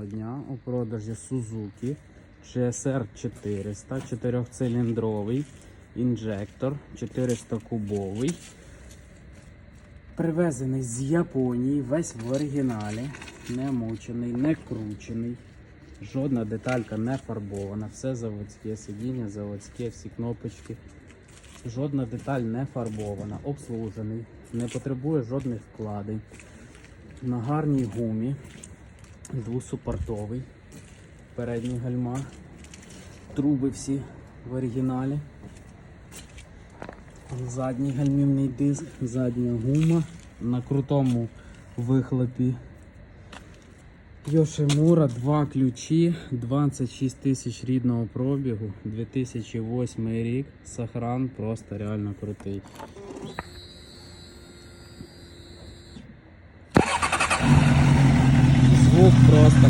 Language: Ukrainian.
Доброго дня. У продажі Suzuki GSR 400, 4-циліндровий інжектор, 400 кубовий. Привезений з Японії, весь в оригіналі, не мучений, не кручений. Жодна деталька не фарбована, все заводське сидіння, заводське, всі кнопочки. Жодна деталь не фарбована, обслужений, не потребує жодних вкладень. На гарній гумі, двосупортовий, передні гальма, труби всі в оригіналі. Задній гальмівний диск, задня гума на крутому вихлопі. Йошимура, два ключі, 26 тисяч рідного пробігу, 2008 рік, сохран просто реально крутий. Просто